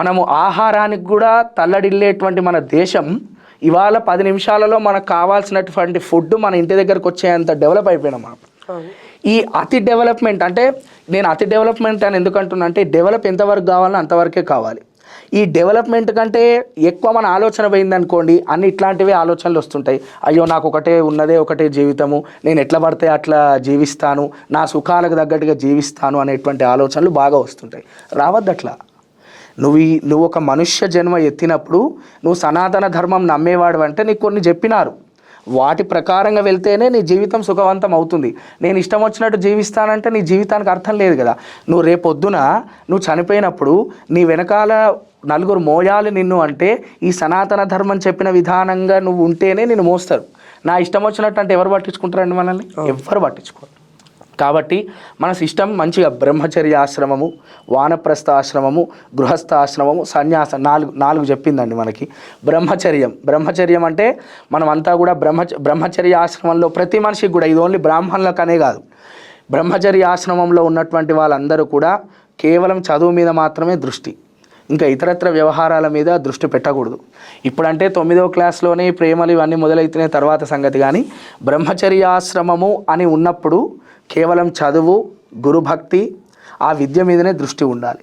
మనము ఆహారానికి కూడా తల్లడిల్లేటువంటి మన దేశం ఇవాళ పది నిమిషాలలో మనకు కావాల్సినటువంటి ఫుడ్ మన ఇంటి దగ్గరకు వచ్చేంత డెవలప్ అయిపోయినాం మనం. ఈ అతి డెవలప్మెంట్ అంటే నేను అతి డెవలప్మెంట్ అని ఎందుకు అంటున్నా అంటే డెవలప్ ఎంతవరకు కావాలో అంతవరకే కావాలి. ఈ డెవలప్మెంట్ కంటే ఎక్కువ మన ఆలోచన పోయిందనుకోండి అన్ని ఇట్లాంటివే ఆలోచనలు వస్తుంటాయి. అయ్యో నాకు ఒకటే ఉన్నదే ఒకటే జీవితము నేను ఎట్లా పడితే అట్లా జీవిస్తాను నా సుఖాలకు తగ్గట్టుగా జీవిస్తాను అనేటువంటి ఆలోచనలు బాగా వస్తుంటాయి. రావద్దు అట్లా నువ్వు ఈ నువ్వు ఒక మనుష్య జన్మ ఎత్తినప్పుడు నువ్వు సనాతన ధర్మం నమ్మేవాడు అంటే నీకు కొన్ని చెప్పినారు. వాటి ప్రకారంగా వెళ్తేనే నీ జీవితం సుఖవంతం అవుతుంది. నేను ఇష్టం వచ్చినట్టు జీవిస్తానంటే నీ జీవితానికి అర్థం లేదు కదా. నువ్వు రేపొద్దున నువ్వు చనిపోయినప్పుడు నీ వెనకాల నలుగురు మోయాలు నిన్ను అంటే ఈ సనాతన ధర్మం చెప్పిన విధానంగా నువ్వు ఉంటేనే నిన్ను మోస్తారు. నా ఇష్టం వచ్చినట్టు అంటే ఎవరు పట్టించుకుంటారండి మనల్ని? ఎవ్వరు పట్టించుకోరు. కాబట్టి మన సిస్టమ్ మంచిగా బ్రహ్మచర్య ఆశ్రమము వానప్రస్థ ఆశ్రమము గృహస్థ ఆశ్రమము సన్యాసం నాలుగు నాలుగు చెప్పిందండి మనకి. బ్రహ్మచర్యం. బ్రహ్మచర్యం అంటే మనం అంతా కూడా బ్రహ్మ బ్రహ్మచర్య ఆశ్రమంలో ప్రతి మనిషికి కూడా ఇది ఓన్లీ బ్రాహ్మణులకనే కాదు. బ్రహ్మచర్య ఆశ్రమంలో ఉన్నటువంటి వాళ్ళందరూ కూడా కేవలం చదువు మీద మాత్రమే దృష్టి. ఇంకా ఇతరత్ర వ్యవహారాల మీద దృష్టి పెట్టకూడదు. ఇప్పుడంటే తొమ్మిదవ క్లాస్లోనే ప్రేమలు ఇవన్నీ మొదలైతున్నాయి తర్వాత సంగతి. కానీ బ్రహ్మచర్యాశ్రమము అని ఉన్నప్పుడు కేవలం చదువు గురుభక్తి ఆ విద్య మీదనే దృష్టి ఉండాలి.